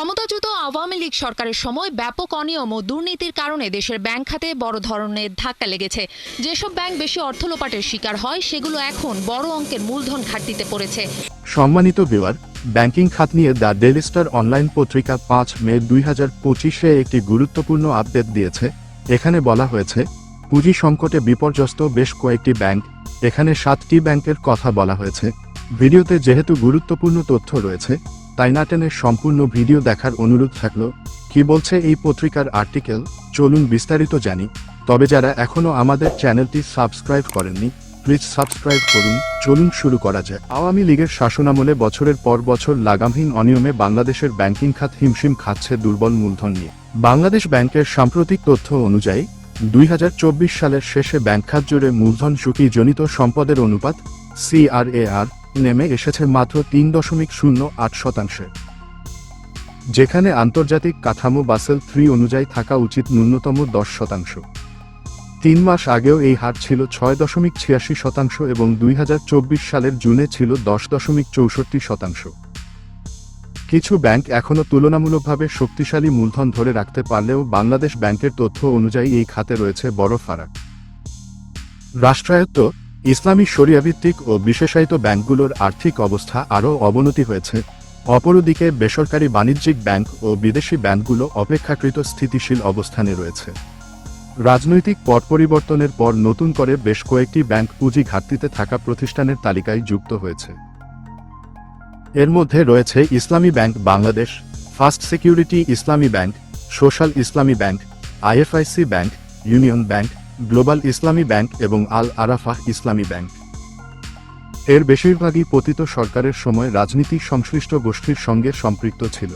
ক্ষমতাচ্যুত আওয়ামী লীগ সরকারের সময় ব্যাপক অনিয়ম ও দুর্নীতির কারণে দেশের ব্যাংক খাতে বড় ধরনের ধাক্কা লেগেছে। যেসব ব্যাংক বেশি অর্থ লোপাটের শিকার হয়, সেগুলো এখন বড় অঙ্কের মূলধন ঘাটতিতে পড়েছে। সম্মানিত বিওয়ার ব্যাংকিং খাত নিয়ে দ্য ডেলি স্টার অনলাইন পত্রিকা পাঁচ মে দুই হাজার পঁচিশে একটি গুরুত্বপূর্ণ আপডেট দিয়েছে। এখানে বলা হয়েছে, পুঁজি সংকটে বিপর্যস্ত বেশ কয়েকটি ব্যাংক। এখানে সাতটি ব্যাংকের কথা বলা হয়েছে। ভিডিওতে যেহেতু গুরুত্বপূর্ণ তথ্য রয়েছে, তাই না টেনে সম্পূর্ণ ভিডিও দেখার অনুরোধ থাকল, কি বলছে এই পত্রিকার আর্টিকেল, চলুন বিস্তারিত জানি, তবে যারা এখনও আমাদের চ্যানেলটি সাবস্ক্রাইব করেননি, প্লিজ সাবস্ক্রাইব করুন, চলুন শুরু করা যায় আওয়ামী লীগের শাসনামলে বছরের পর বছর লাগামহীন অনিয়মে বাংলাদেশের ব্যাংকিং খাত হিমশিম খাচ্ছে দুর্বল মূলধন নিয়ে। বাংলাদেশ ব্যাংকের সাম্প্রতিক তথ্য অনুযায়ী, দুই হাজার চব্বিশ সালের শেষে ব্যাংক খাত জুড়ে মূলধন ঝুঁকি জনিত সম্পদের অনুপাত, সিআরএআর নেমে এসেছে মাত্র তিন দশমিক শূন্য আট শতাংশে। যেখানে আন্তর্জাতিক কাঠামো বাসেল থ্রি অনুযায়ী থাকা উচিত ন্যূনতম দশ শতাংশ। তিন মাস আগেও এই হার ছিল ছয় দশমিক ছিয়াশি শতাংশ এবং দুই হাজার চব্বিশ সালের জুনে ছিল দশ দশমিক চৌষট্টি শতাংশ। কিছু ব্যাংক এখনও তুলনামূলকভাবে শক্তিশালী মূলধন ধরে রাখতে পারলেও বাংলাদেশ ব্যাংকের তথ্য অনুযায়ী এই খাতে রয়েছে বড় ফারাক। রাষ্ট্রায়ত্ত ইসলামী শরিয়াভিত্তিক ও বিশেষায়িত ব্যাংকগুলোর আর্থিক অবস্থা আরও অবনতি হয়েছে। অপরদিকে বেসরকারি বাণিজ্যিক ব্যাংক ও বিদেশি ব্যাংকগুলো অপেক্ষাকৃত স্থিতিশীল অবস্থানে রয়েছে। রাজনৈতিক পট পরিবর্তনের পর নতুন করে বেশ কয়েকটি ব্যাংক পুঁজি ঘাটতিতে থাকা প্রতিষ্ঠানের তালিকায় যুক্ত হয়েছে। এর মধ্যে রয়েছে Islami bank Bangladesh, first security Islami bank, social Islami bank, IFIC bank, union bank global Islami bank এবং আল আরাফাহ ইসলামী ব্যাংক। এর বেশিরভাগই পতিত সরকারের সময় রাজনীতি সংশ্লিষ্ট গোষ্ঠীর সঙ্গে সম্পৃক্ত ছিল।